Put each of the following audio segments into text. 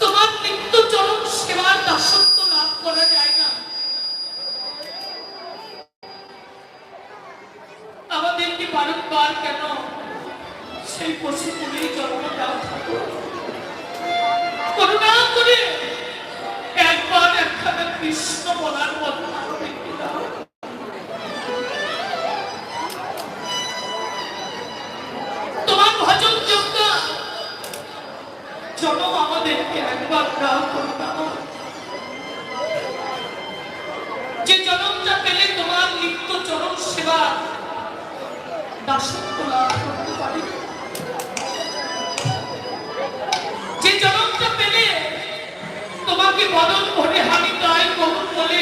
তোমার নিত্য সেবার লাভ করা যায় না। আমাদেরকে বারংবার কেন সেই মতো তোমার ভজন যোগ্য জনম আমাদেরকে একবার দাও করুণা যে জনমটা পেলে তোমার নিত্য চরণ সেবা দাসত্ব লাভ করতে পারি। তোমাকে বদল করে আমি তাই করুন বলে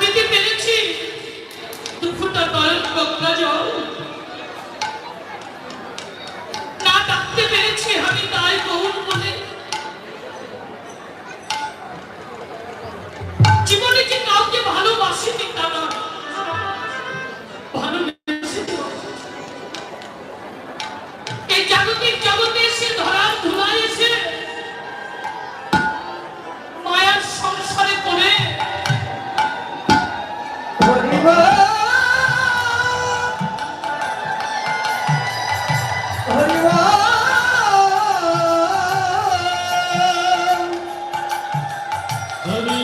পেতে পেরেছি? দুঃখটা নয়ন গঙ্গা জল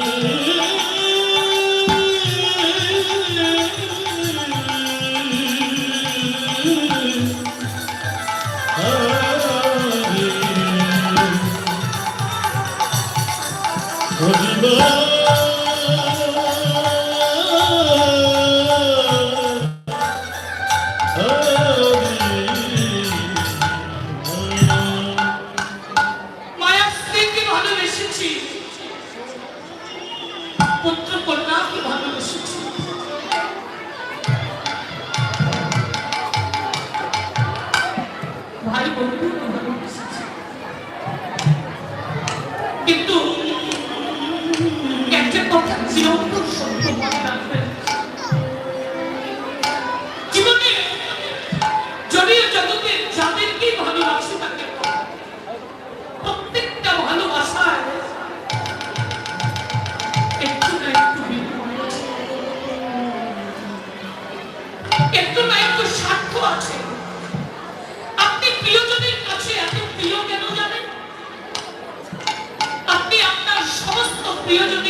Amém. বন্ধু 보여줘.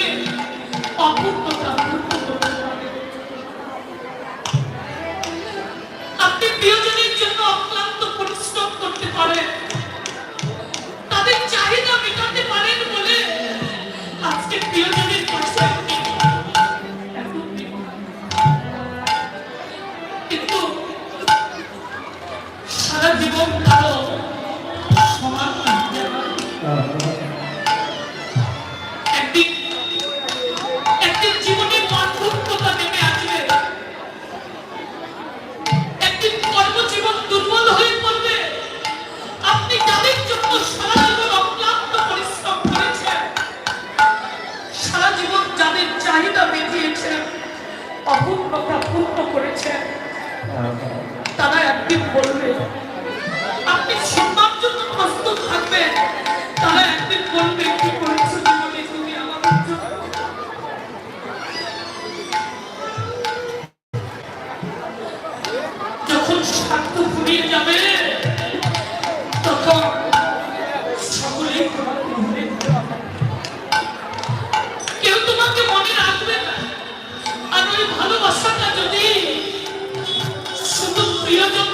চাহিদা মেটিয়েছেন অপূর্ণতা পূর্ণ করেছেন। তারা একদিন বলবে আপনি সিম্বার জন্য প্রস্তুত থাকবেন। তারা একদিন বলবে কি করেছ যখন স্বার্থ ফুরিয়ে যাবে, তখন বিরোধী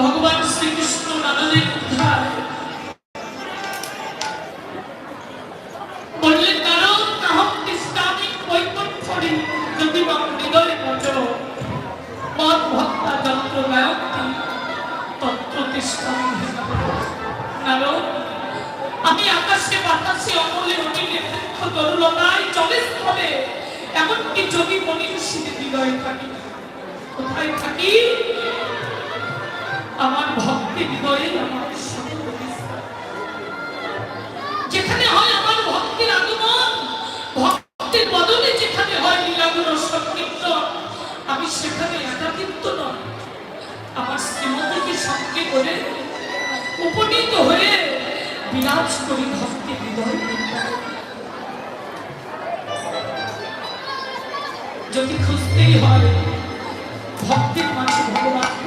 ভগবান শ্রীকৃষ্ণ নানাদের কোথায় বললেন, কারণ কাহক তিষ্ঠামি বৈকুণ্ঠরি যদি মম হৃদয় মজ মদ ভক্তা যন্ত্র গায়ত্রী তত্র তিষ্ঠামি কারণ আমি আকাশে বাতাসে অমলে অনিলে বৃক্ষ তরুলতায় জলে স্থলে, এমনকি যোগী মনীষীদের হৃদয়ে থাকি, কোথায় থাকি? আমার ভক্তি হৃদয়ে আমার যেখানে হয় আমার ভক্তির আগমন, ভক্তির বদলে যেখানে হয় লীলাগুলো সংকীর্তন, আমি সেখানে একাকিত্ব নয়। আমার শ্রীমতীকে সঙ্গে করে, উপনীত হয়ে বিরাজ করি ভক্তি হৃদয়। যদি খুঁজতেই হয়, ভক্তির মাঝে ভগবানকে